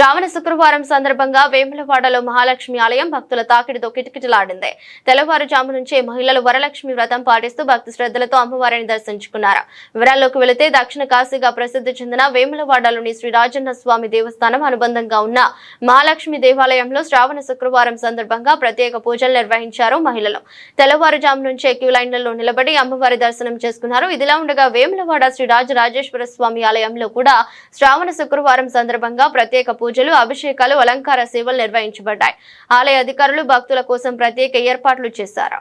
శ్రావణ శుక్రవారం సందర్భంగా వేములవాడలో మహాలక్ష్మి ఆలయం భక్తుల తాకిడితో కిటకిటలాడింది. తెల్లవారుజాము నుంచే మహిళలు వరలక్ష్మి వ్రతం పాటిస్తూ భక్తి శ్రద్ధలతో అమ్మవారిని దర్శించుకున్నారు. వివరాల్లోకి వెళితే దక్షిణ కాశీగా ప్రసిద్ధి చెందిన వేములవాడలోని శ్రీ రాజన్న స్వామి దేవస్థానం అనుబంధంగా ఉన్న మహాలక్ష్మి దేవాలయంలో శ్రావణ శుక్రవారం సందర్భంగా ప్రత్యేక పూజలు నిర్వహించారు మహిళలు. తెల్లవారుజాము నుంచే క్యూ లైన్లలో నిలబడి అమ్మవారి దర్శనం చేసుకున్నారు. ఇదిలా ఉండగా వేములవాడ శ్రీ రాజరాజేశ్వర స్వామి ఆలయంలో కూడా శ్రావణ శుక్రవారం సందర్భంగా ప్రత్యేక పూజ పూజలు అభిషేకాలు అలంకార సేవలు నిర్వహించబడ్డాయి. ఆలయ అధికారులు భక్తుల కోసం ప్రత్యేక ఏర్పాట్లు చేశారు.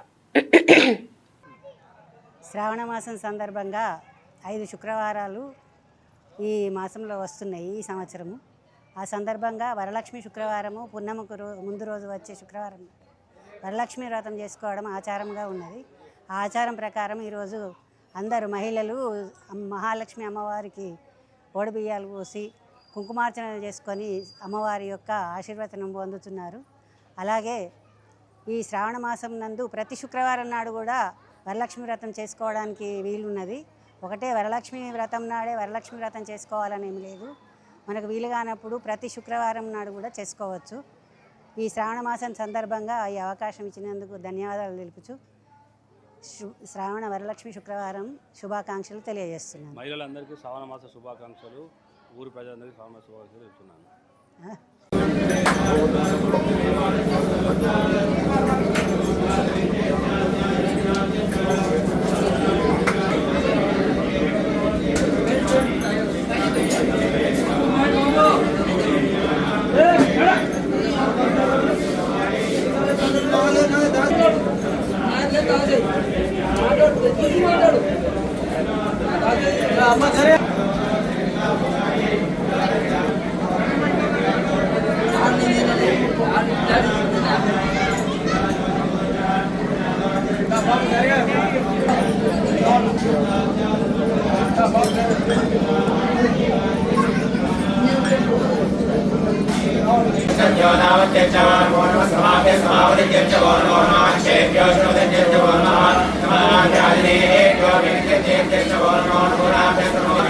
శ్రావణ మాసం సందర్భంగా ఐదు శుక్రవారాలు ఈ మాసంలో వస్తున్నాయి ఈ సంవత్సరము. ఆ సందర్భంగా వరలక్ష్మి శుక్రవారము పున్నమకు ముందు రోజు వచ్చే శుక్రవారం వరలక్ష్మి వ్రతం చేసుకోవడం ఆచారంగా ఉన్నది. ఆ ఆచారం ప్రకారం ఈరోజు అందరు మహిళలు మహాలక్ష్మి అమ్మవారికి ఓడిబియ్యాలు పోసి కుంకుమార్చన చేసుకొని అమ్మవారి యొక్క ఆశీర్వచనం పొందుతున్నారు. అలాగే ఈ శ్రావణ మాసం నందు ప్రతి శుక్రవారం నాడు కూడా వరలక్ష్మి వ్రతం చేసుకోవడానికి వీలున్నది. ఒకటే వరలక్ష్మి వ్రతం నాడే వరలక్ష్మి వ్రతం చేసుకోవాలని ఏమి లేదు. మనకు వీలు కానప్పుడు ప్రతి శుక్రవారం నాడు కూడా చేసుకోవచ్చు. ఈ శ్రావణ మాసం సందర్భంగా ఈ అవకాశం ఇచ్చినందుకు ధన్యవాదాలు తెలుపుచు శ్రావణ వరలక్ష్మి శుక్రవారం శుభాకాంక్షలు తెలియజేస్తున్నాను. మహిళలందరికీ శ్రావణ మాస శుభాకాంక్షలు. ఊరి ప్రజలందరికీ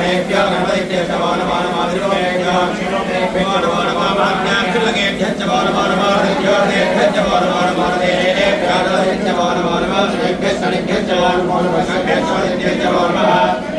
శ్రావణ మాస శుభాకాంక్షలు ఇస్తున్నాను నా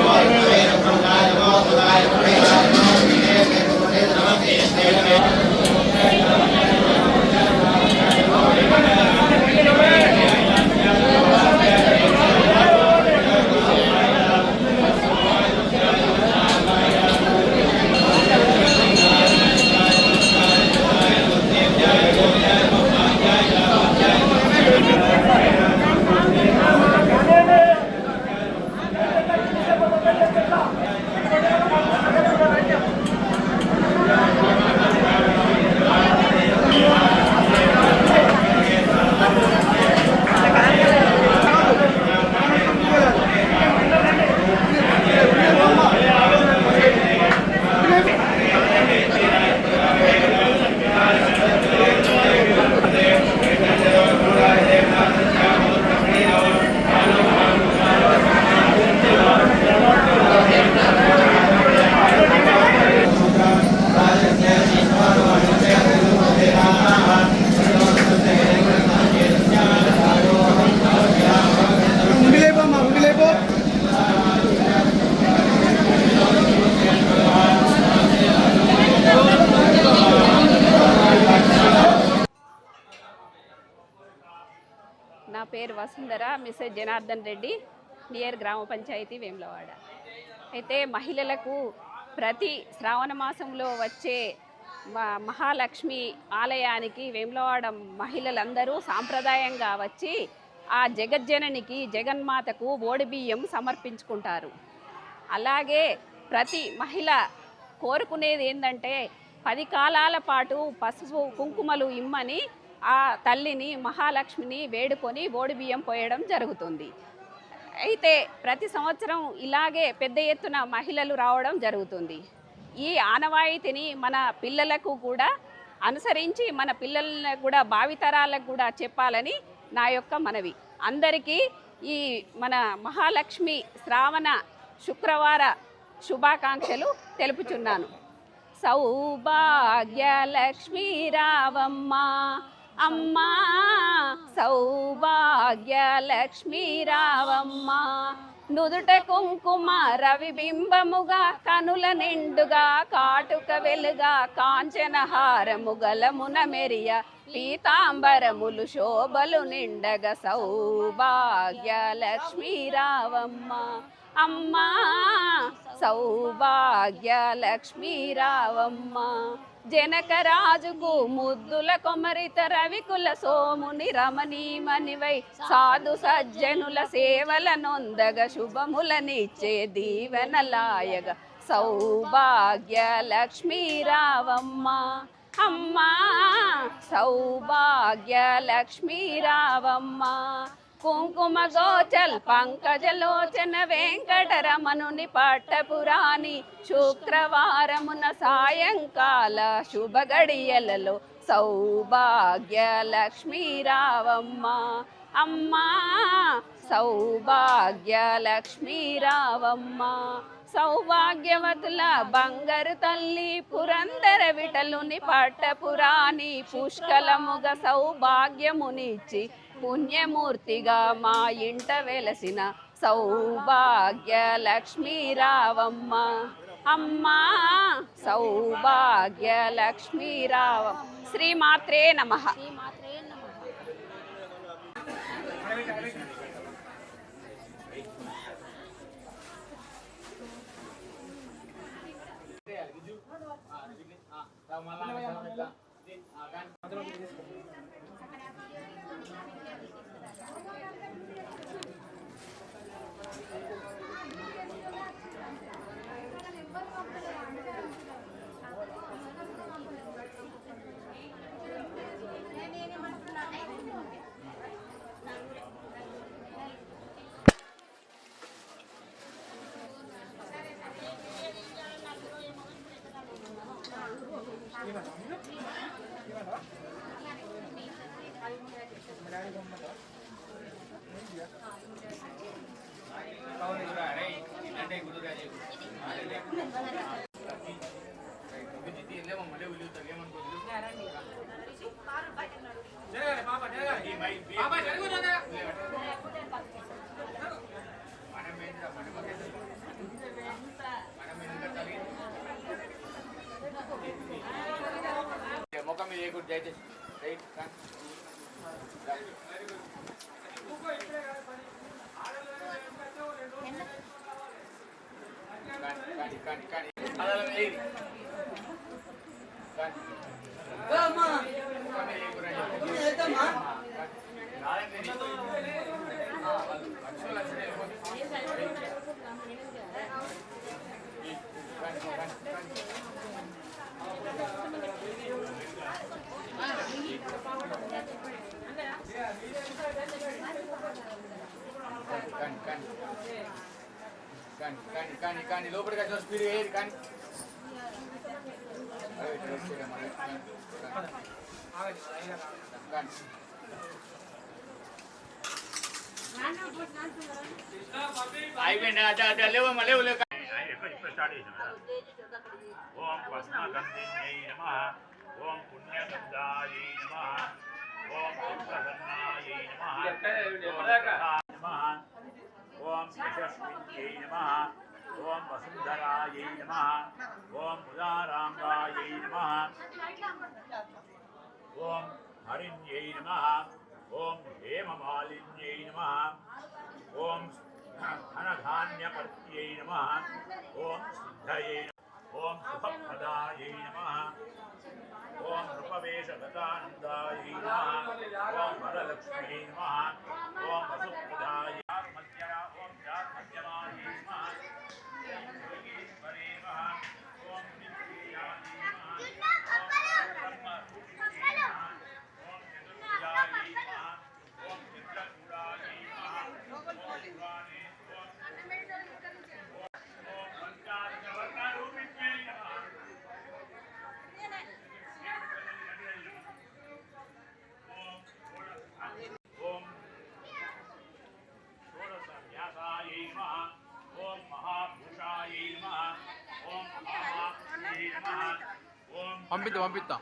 వసుంధర మిస్సెస్ జనార్దన్ రెడ్డి నియర్ గ్రామ పంచాయతీ వేములవాడ. అయితే మహిళలకు ప్రతి శ్రావణ మాసంలో వచ్చే మ- మహాలక్ష్మి ఆలయానికి వేములవాడ మహిళలందరూ సాంప్రదాయంగా వచ్చి ఆ జగజ్జననికి జగన్మాతకు ఓడిబియ్యం సమర్పించుకుంటారు. అలాగే ప్రతి మహిళ కోరుకునేది ఏంటంటే పది కాలాల పాటు పసుపు కుంకుమలు ఇమ్మని ఆ తల్లిని మహాలక్ష్మిని వేడుకొని ఓడి బియ్యం పోయడం జరుగుతుంది. అయితే ప్రతి సంవత్సరం ఇలాగే పెద్ద ఎత్తున మహిళలు రావడం జరుగుతుంది. ఈ ఆనవాయితీని మన పిల్లలకు కూడా అనుసరించి మన పిల్లలను కూడా భావితరాలకు కూడా చెప్పాలని నా యొక్క మనవి. అందరికీ ఈ మన మహాలక్ష్మి శ్రావణ శుక్రవార శుభాకాంక్షలు తెలుపుచున్నాను. సౌభాగ్యలక్ష్మీ రావమ్మ అమ్మా సౌభాగ్యలక్ష్మీ రావమ్మ. నుదుట కుంకుమ రవిబింబముగా కనుల నిండుగా కాటుక వెలుగా కాంచనహారము గలమున మెరియ పీతాంబరములు శోభలు నిండగ సౌభాగ్యలక్ష్మీ రావమ్మ. అమ్మా సౌభాగ్యలక్ష్మీ రావమ్మ. జనకరాజుకు ముద్దుల కొమరిత రవికుల సోముని రమణీమణివై సాధు సజ్జనుల సేవల నొందగ శుభములనిచ్చే దీవెనలాయగ సౌభాగ్య లక్ష్మీ రావమ్మ. అమ్మా సౌభాగ్య లక్ష్మీ రావమ్మ. కుంకుమ గోచల్ పంకజలోచన వెంకటరమణుని పట్టపురాణి శుక్రవారమున సాయంకాల శుభ గడియలలో సౌభాగ్య లక్ష్మీ రావమ్మ అమ్మా సౌభాగ్య లక్ష్మీ రావమ్మ సౌభాగ్యవతుల బంగారు తల్లి పురందర విటలుని పట్టపురాణి పుష్కలముగ సౌభాగ్యమునిచ్చి పుణ్యమూర్తిగా మా ఇంట వెలసిన సౌభాగ్య లక్ష్మీ రావమ్మ అమ్మా సౌభాగ్య లక్ష్మీరావ శ్రీమాత్రే నమ ముఖం మీద చేయకూడదు దయచేసి మీద చేయకూడదు. రాదండి. ఆ, వాళ్ళు లక్షలు లక్షలు వెళ్ళిపోతాయి. కానీ, కానీ, కానీ. కానీ కానీ. కానీ కానీ కానీ కానీ. లోపలికి వచ్చిన స్పీడ్ వేయరు కానీ. అయిపోయింది? లేవు లేవు. ఓం పద్మగంధిన్యై నమ ఓం నమ. ఓం నమ. ఓం యశస్విన్యై నమ ఓం వసుంధరాయై నమ ఓం ఉదారాంగాయై నమ ఓం హరిణ్యై నమ ఓం హేమమాలిన్యై నమ ఓం ధనధాన్యపత్యై నమ ఓం సిద్ధయై నమ ఓం శుభప్రదాయై నమ ఓం నృపవేశగతానందాయై నమ ఓం వరలక్ష్మీ నమ ఓం వసుప్రదాయ 완비다 완비다.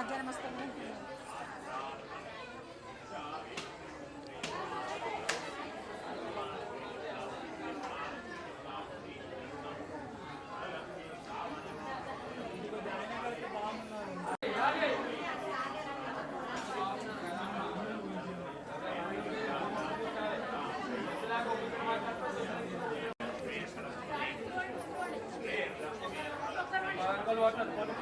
మధ్యాహ్నం వస్తుంది Gracias.